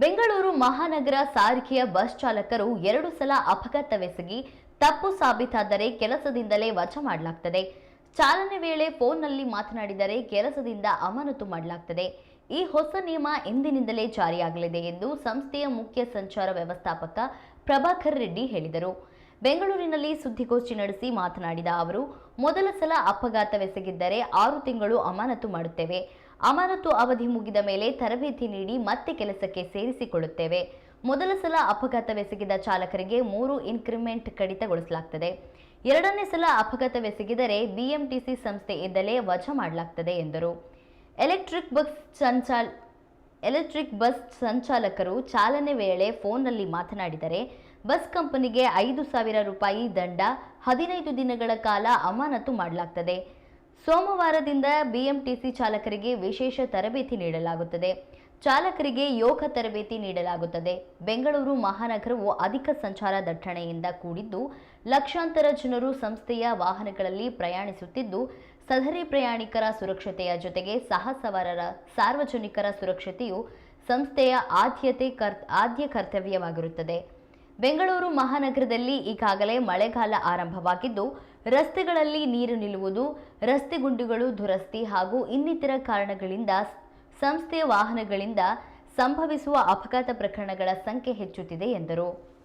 ಬೆಂಗಳೂರು ಮಹಾನಗರ ಸಾರಿಗೆಯ ಬಸ್ ಚಾಲಕರು ಎರಡು ಸಲ ಅಪಘಾತವೆಸಗಿ ತಪ್ಪು ಸಾಬೀತಾದರೆ ಕೆಲಸದಿಂದಲೇ ವಜಾ ಮಾಡಲಾಗ್ತದೆ. ಚಾಲನೆ ವೇಳೆ ಫೋನ್ನಲ್ಲಿ ಮಾತನಾಡಿದರೆ ಕೆಲಸದಿಂದ ಅಮಾನತು ಮಾಡಲಾಗ್ತದೆ. ಈ ಹೊಸ ನಿಯಮ ಇಂದಿನಿಂದಲೇ ಜಾರಿಯಾಗಲಿದೆ ಎಂದು ಸಂಸ್ಥೆಯ ಮುಖ್ಯ ಸಂಚಾರ ವ್ಯವಸ್ಥಾಪಕ ಪ್ರಭಾಕರ್ ರೆಡ್ಡಿ ಹೇಳಿದರು. ಬೆಂಗಳೂರಿನಲ್ಲಿ ಸುದ್ದಿಗೋಷ್ಠಿ ನಡೆಸಿ ಮಾತನಾಡಿದ ಅವರು, ಮೊದಲ ಸಲ ಅಪಘಾತವೆಸಗಿದ್ದರೆ ಆರು ತಿಂಗಳು ಅಮಾನತು ಮಾಡುತ್ತೇವೆ. ಅಮಾನತು ಅವಧಿ ಮುಗಿದ ಮೇಲೆ ತರಬೇತಿ ನೀಡಿ ಮತ್ತೆ ಕೆಲಸಕ್ಕೆ ಸೇರಿಸಿಕೊಳ್ಳುತ್ತೇವೆ. ಮೊದಲ ಸಲ ಅಪಘಾತವೆಸಗಿದ ಚಾಲಕರಿಗೆ ಮೂರು ಇನ್ಕ್ರಿಮೆಂಟ್ ಕಡಿತಗೊಳಿಸಲಾಗ್ತದೆ. ಎರಡನೇ ಸಲ ಅಪಘಾತವೆಸಗಿದರೆ ಬಿಎಂಟಿಸಿ ಸಂಸ್ಥೆ ಇದ್ದಲೇ ವಜಾ ಮಾಡಲಾಗ್ತದೆ ಎಂದರು. ಎಲೆಕ್ಟ್ರಿಕ್ ಬಸ್ ಸಂಚಾಲ್, ಎಲೆಕ್ಟ್ರಿಕ್ ಬಸ್ ಸಂಚಾಲಕರು ಚಾಲನೆ ವೇಳೆ ಫೋನ್ನಲ್ಲಿ ಮಾತನಾಡಿದರೆ, ಬಸ್ ಕಂಪನಿಗೆ ಐದು ಸಾವಿರ ರೂಪಾಯಿ ದಂಡ ಹದಿನೈದು ದಿನಗಳ ಕಾಲ ಅಮಾನತು ಮಾಡಲಾಗ್ತದೆ. ಸೋಮವಾರದಿಂದ ಬಿಎಂಟಿಸಿ ಚಾಲಕರಿಗೆ ವಿಶೇಷ ತರಬೇತಿ ನೀಡಲಾಗುತ್ತದೆ. ಚಾಲಕರಿಗೆ ಯೋಗ ತರಬೇತಿ ನೀಡಲಾಗುತ್ತದೆ. ಬೆಂಗಳೂರು ಮಹಾನಗರವು ಅಧಿಕ ಸಂಚಾರ ದಟ್ಟಣೆಯಿಂದ ಕೂಡಿದ್ದು, ಲಕ್ಷಾಂತರ ಜನರು ಸಂಸ್ಥೆಯ ವಾಹನಗಳಲ್ಲಿ ಪ್ರಯಾಣಿಸುತ್ತಿದ್ದು, ಸದರಿ ಪ್ರಯಾಣಿಕರ ಸುರಕ್ಷತೆಯ ಜೊತೆಗೆ ಸಹಸವಾರರ, ಸಾರ್ವಜನಿಕರ ಸುರಕ್ಷತೆಯು ಸಂಸ್ಥೆಯ ಆದ್ಯತೆ ಕರ್, ಆದ್ಯ ಕರ್ತವ್ಯವಾಗಿರುತ್ತದೆ. ಬೆಂಗಳೂರು ಮಹಾನಗರದಲ್ಲಿ ಈಗಾಗಲೇ ಮಳೆಗಾಲ ಆರಂಭವಾಗಿದ್ದು, ರಸ್ತೆಗಳಲ್ಲಿ ನೀರು ನಿಲ್ಲುವುದು, ರಸ್ತೆ ಗುಂಡಿಗಳು ದುರಸ್ತಿ ಹಾಗೂ ಇನ್ನಿತರ ಕಾರಣಗಳಿಂದ ಸಂಸ್ಥೆಯ ವಾಹನಗಳಿಂದ ಸಂಭವಿಸುವ ಅಪಘಾತ ಪ್ರಕರಣಗಳ ಸಂಖ್ಯೆ ಹೆಚ್ಚುತ್ತಿದೆ ಎಂದರು.